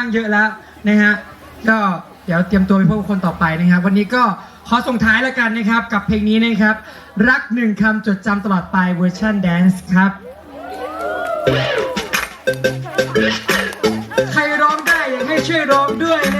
างเยอะแล้วนะฮะก็เดี๋ยวเตรียมตัวไปพบกับคนต่อไปนะครับ วันนี้ก็ขอส่งท้ายแล้วกันนะครับ กับเพลงนี้นะครับ รักหนึ่งคำจดจำตลอดไปเวอร์ชันแดนซ์ครับ ใครร้องได้อยากให้ช่วยร้องด้วยนะ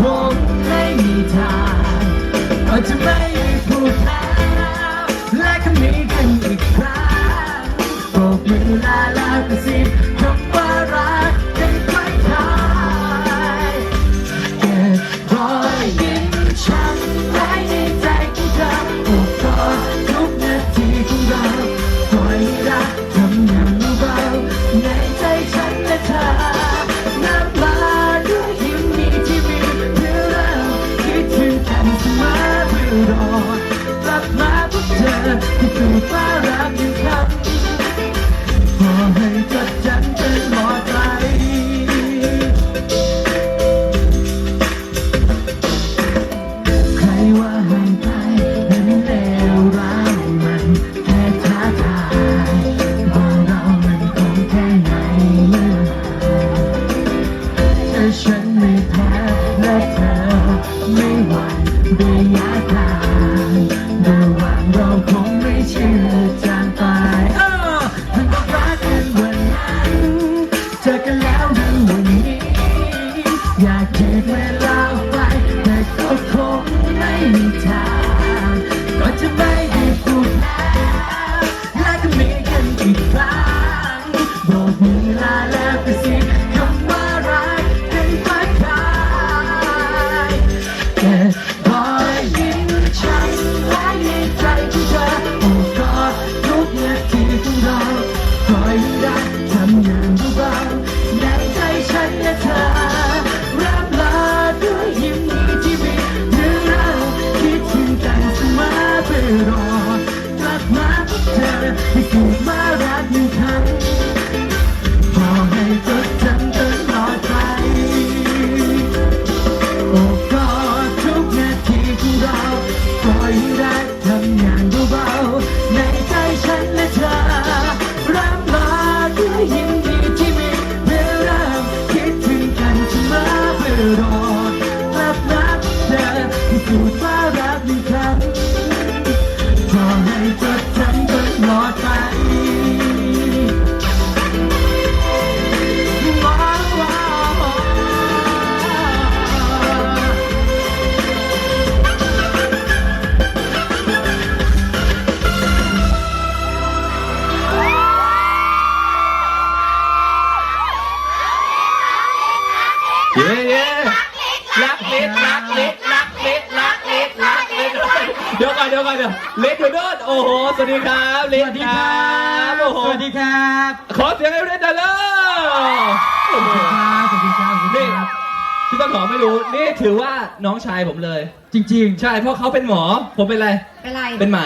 คงไม่มีทางก็จะไม่พูด ก็คงไม่มีทางก็จะไม่ ครับสเล็ดวัสดีครับโอ้โหสวัสดีครับ ขอเสียงให้เล็ดหน่อยเลยโอ้โหสวัสดีครับสวัสดีนี่ครับพี่ต้นหอมไม่รู้ นี่ถือว่าน้องชายผมเลย จริงใช่เพราะเขาเป็นหมอ ผมเป็นอะไร เป็นไรเป็นหมา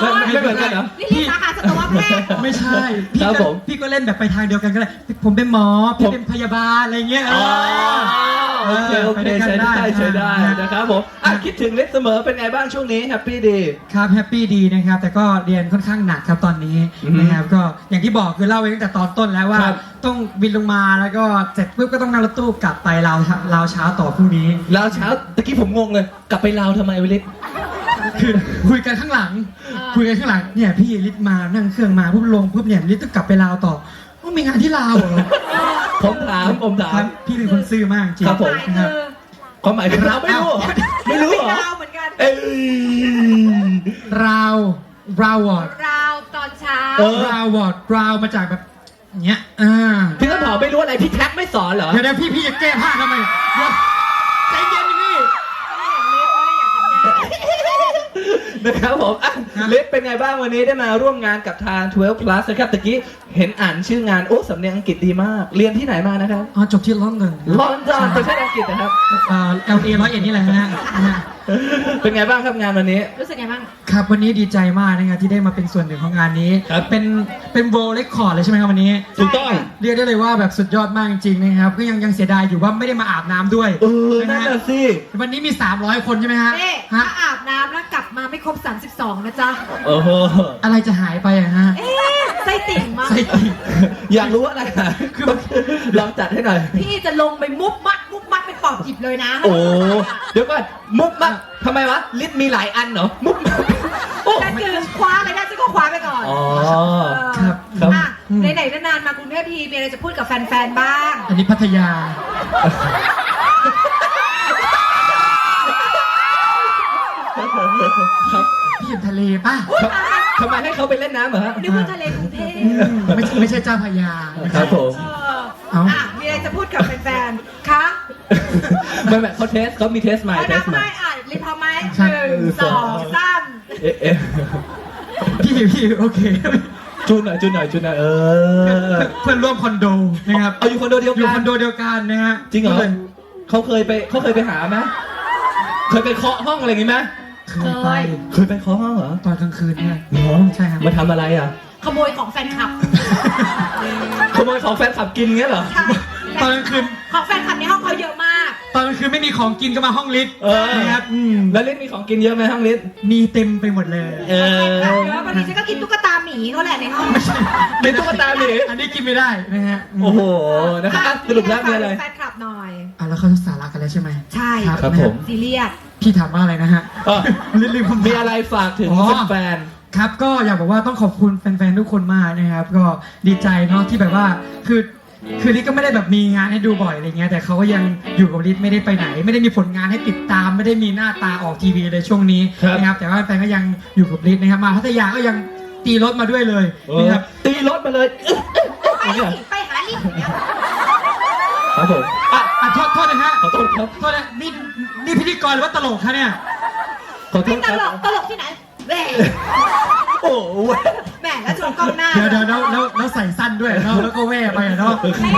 ไม่ไม่ไม่เหมือนกันเหรอ นี่เรียนสาขาสัตวแพทย์ๆไม่ใช่พี่ครับก็ผมพี่ก็เล่นแบบไปทางเดียวกันก็ได้ผมเป็นหมอพี่ผมเป็นพยาบาลอะไรเงี้ยเออ๋ออโอเคโอเคไปด้วยกันใช้ได้ได้ใช้ได้อ่านนะครับผมอะคิดถึงเล็ดเสมอเป็นไงบ้างช่วงนี้แฮปปี้ดี ครับแฮปปี้ดีนะครับ แต่ก็เรียนค่อนข้างหนักครับตอนนี้อือฮึนะครับก็อย่างที่บอกคือเล่าไว้ตั้งแต่ตอนต้นแล้วว่า ครับ ต้องบินลงมาแล้วก็เสร็จปุ๊บก็ต้องนั่งรถตู้กลับไปลาวลาวเช้าต่อพรุ่งนี้ลาวเช้าตะกี้ผมงงเลย กลับไปลาวทำไมวิลิศคือคุยกันข้างหลังอ่าคุยกันข้างหลังเนี่ยพี่ลิศมานั่งเครื่องมาปุ๊บลงปุ๊บเนี่ยลิศต้องกลับไปลาวต่อว่ามีงานที่ลาวเหรอผมถามผมถาครัมบพี่เป็นคนซื่อมากจริงครับผม นะครับ ความหมายคือเราไม่รู้เหรอไม่รู้เหรอราวเหมือนกัน เอ้ย ราวราวอร์ดราวตอนเช้า เออ ราวอร์ดราวมาจากแบบเนี้ยอ่าพี่ต้นหอมไม่รู้อะไรพี่แท็กไม่สอนเหรอ เดี๋ยวเดี๋ยวพี่พี่จะแก้ผ้าทำไมเดี๋ยว นะครับผมอะครับลิศเป็นไงบ้างวันนี้ได้มาร่วมงานกับทาง 12 plus นะครับตะกี้เห็นอ่านชื่องานโอ้สำเนียงอังกฤษดีมาก เรียนที่ไหนมานะครับอ๋อจบที่ลอนดอนลอนดอนประเทศอังกฤษนะครับ เอ่อ LA ร้อยเอ็ดนี่แหละฮะนะฮะ เป็นไงบ้างครับงานวันนี้ รู้สึกไงบ้าง ครับวันนี้ดีใจมากนะครับที่ได้มาเป็นส่วนหนึ่งของงานนี้ ครับ เป็นเป็นโวลเลคคอร์ดเลยใช่ไหมครับวันนี้ ถูกต้อง เรียกได้เลยว่าแบบสุดยอดมากจริงๆนะครับก็ยังยังเสียดายอยู่ว่าไม่ได้มาอาบน้ำด้วยเออนะนั่นฮะน่ะสิ วันนี้มี 300 คนใช่ไหมฮะนี่ถ้าฮะอาบน้ำแล้วกลับมาไม่ครบ 32 นะจ๊ะ โอ้โห อะไรจะหายไปอะฮะเอ๊ะไส้ติ่งมั้งใส่ติ่ง อยากรู้อะไรอะคือลองจัดให้หน่อย พี่จะลงไปมุบมัดมุบมัด เป็นปอบหยิบเลยนะโอ้เดี๋ยวก่อนมุกมักทำไมวะลิศมีหลายอันเหรอมุกมักโอ้ แต่คือคว้าไปได้ฉันก็คว้าไปก่อนอ๋อครับครับ อะไหนๆนานๆมากรุงเทพทีมีอะไรจะพูดกับแฟนๆบ้าง อันนี้พัทยา ครับพี่เห็นทะเลป่ะทำไมให้เขาไปเล่นน้ำเหรอฮะนึกว่าทะเลกรุงเทพอืมไม่ใช่ไม่ใช่เจ้าพระยานะครับผม เออเอ้าอะมีอะไรจะพูดกับแฟนๆคะ ไม่ไม่เขาเทสเขามีเทสใหม่เอาเทนัสบใหม่ ไม่อะรีบพอไหมคหรับนึ่งสองสามเอ๊ะเอ๊ะพี่พี่โอเคจูนหน่อยจูนหน่อยจูนหน่อยเออ เพื่อนร่วมคอนโดนะครับเอาอยู่คอนโดเดียวอยู่กัคนอนโดเดียวกันนะฮะจริงเหรอก็ลยเขาเคยไปเขาเคยไปหาไหมเคยไปเคาะห้องอะไรอย่างงี้ไหมเคยไปเคยไปเคาะห้องเหรอตอนกลางคืนเนี่ยเหรอใช่ครับมาทำอะไรอะขโมยของแฟนคลับ ขโมยของแฟนขับกินเงี้ยเหรอใช่ ตอนกลางคืน ของแฟนคลับในห้องเขาเยอะมาก ตอนกลางคืนไม่มีของกินก็มาห้องลิฟต์เออ นะครับอืมแล้วลิศมีของกินเยอะไหมห้องลิศ มีเต็มไปหมดเลย เอแฟนคลับอเยอะบางทีฉันก็กินตุ๊กตาหมีเขาแหละในห้องไม่ใช่เป็นตุ๊กตาหมี อันนี้กินไม่ได้นะฮะมโอ้โหนะครับอะสรุปแล้วมีอะไร แฟนคลับหน่อย อะแล้วเขาสาระกันแล้วใช่ไหมใช่ ครับนะฮะผมซีเรียส พี่ถามว่าอะไรนะฮะเออ ลืมลืมคำถา มีอะไรฝากถึงอ๋อ แฟน ครับก็อยากบอกว่าต้องขอบคุณแฟนๆทุกคนมากนะครับ ก็ดีใจเนาะที่แบบว่าคือ คือลิศก็ไม่ได้แบบมีงานให้ดูบ่อยอะไรเงี้ยแต่เขาก็ยังอยู่กับลิศไม่ได้ไปไหน ไม่ได้มีผลงานให้ติดตาม ไม่ได้มีหน้าตาออกทีวีเลยช่วงนี้ครับนะครับแต่ว่าแฟนก็ยังอยู่กับลิศนะครับมาพัทยาก็ยังตีรถมาด้วยเลยๆเออ นะครับตีรถมาเลยอึ๊ะไปอย่างเงี้ยไปหาลิฟต์เนี่ยครับผมอะอะโทษโทษนะฮะขอโทษครับโทษนะนี่นี่พิธีกรหรือว่าตลกคะเนี่ยขอโทไม่ษตคลรับกตลกที่ไหน แหมโอ้โหแหมแล้วชนกล้องหน้าเดี๋ยวเดี๋ยวแล้วแล้วแล้วใส่สั้นด้วยแล้วแล้วก็แว่ไปอะเนาะนี่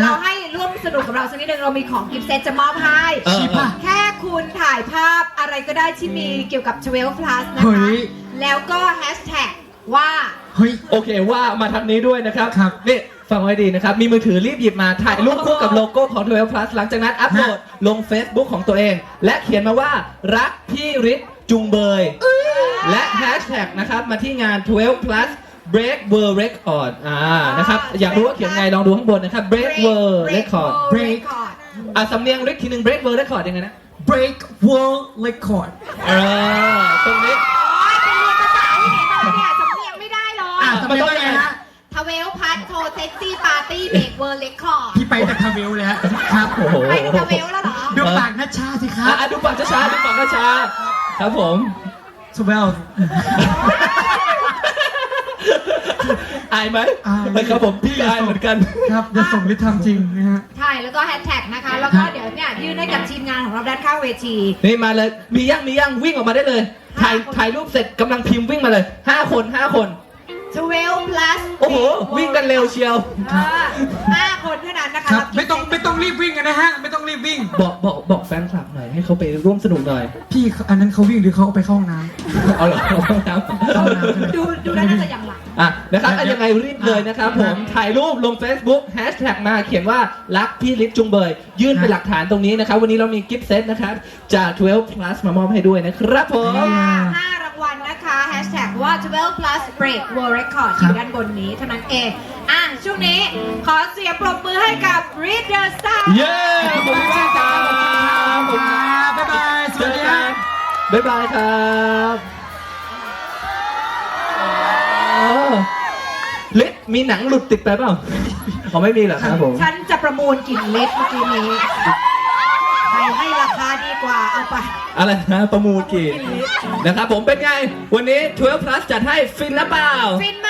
เราให้ร่วมสนุกกับเราสักนิดนึงเรามีของกิฟต์เซตจะมอบให้ เออ ชิปะ แค่คุณถ่ายภาพอะไรก็ได้ที่มีเกี่ยวกับ12 plus นะเฮ้คะ ย แล้วก็แฮชแท็กว่า เฮ้ย โอเคว่ามาทางนี้ด้วยนะครับครับ นี่ฟังไว้ดีนะครับ มีมือถือรีบหยิบมาถ่ายรูปคู่กับโลโก้ของ12 plus หลังจากนั้นอัพโหลดลง Facebook ของตัวเอง และเขียนมาว่ารักพี่ฤทธิ์จุงเบย และแฮชแท็กนะครับมาที่งาน 12 plus break world record อ่านะครับ อยากรู้ว่าเขียนไงลองดูข้างบนนะครับ break world record Break record อะสำเนียงริกทีหนึ่ง break world record ยังไงนะ break world record เออตรงนี้โอ้ยเป็นเรียนภาษาที่ไหนมาเนี่ยสำเนียงไม่ได้เลอะยทำไมต้องไงฮะทเวลพัทโทเซ็กซี่ปาร์ตี้เบรกเวอร์เรคคอร์ดพี่ไปแต่ทาเวลเลยฮะครับโอ้โหไปทเวลแล้วเหรอ ดูปากนัชชาสิครัอะบอะดูปากช้าๆดูปากช้าๆครับผม สเวลอายไหมอายนะครับผมพี่อายเหมือนกัน ครับจะส่งลิทำจริงนะฮะ ใช่ แล้วก็แฮชแท็กนะคะ แล้วก็เดี๋ยวเนี่ยยื่นให้กับทีมงานของเราด้านข้างเวที นี่มาเลย มียังมียังวิ่งออกมาได้เลย ถ่ายถ่ายรูปเสร็จกำลังพิมพ์วิ่งมาเลยห้าคนห้าคน 12 plus โอ้โห วิ่งกันเร็วเชียวเออห้าคนเท่านั้นนะคะค รับบไม่ต้องไม่ต้องรีบวิ่งกันนะฮะ ไม่ต้องรีบวิ่ง บอกบอกบอกแฟนคลับหน่อยให้เขาไปร่วมสนุกหน่อย พี่อันนั้นเขาวิ่งหรือเขาเอาไปเข้าห้องน้ำ เอาเหรอเอาน้ำเข้าห้องน้ำใช่ไหม ดูดูแล้วน่าจะอย่างหลัง อะนะครับอะยังไงรีบเลยนะครับ ผมถ่ายรูปลง Facebook แฮชแท็กมาเขียนว่ารักพี่ลิศจุงเบย ยื่นเป็นหลักฐานตรงนี้นะครับ วันนี้เรามีกิฟต์เซตนะครับ จาก 12 plus มามอบให้ด้วยนะครับผมห้ารางวัลนะคะแฮชแท็กว่า 12 plus break world record อครับยู่ด้านบนนี้เท่านั้นเองอะ ช่วงนี้ ขอเสียงปรบมือให้กับ Read the Star เย้ขอบคุณมากครับขอบคุณครับบ๊ายบายสเจวัสอดีกัฮะนบ๊ายบายครับลิศมีหนังหลุดติดไปเปล่าเขาไม่มีเหรอครับผมฉันจะประมูลกลิ่นเล็บเมื่อกี้นี้ใครให้ราคาดีกว่าเอาไป อะไรนะประมูลกี่นะครับผมเป็นไง วันนี้12 plus จัดให้ฟินหรือเปล่า ฟินมา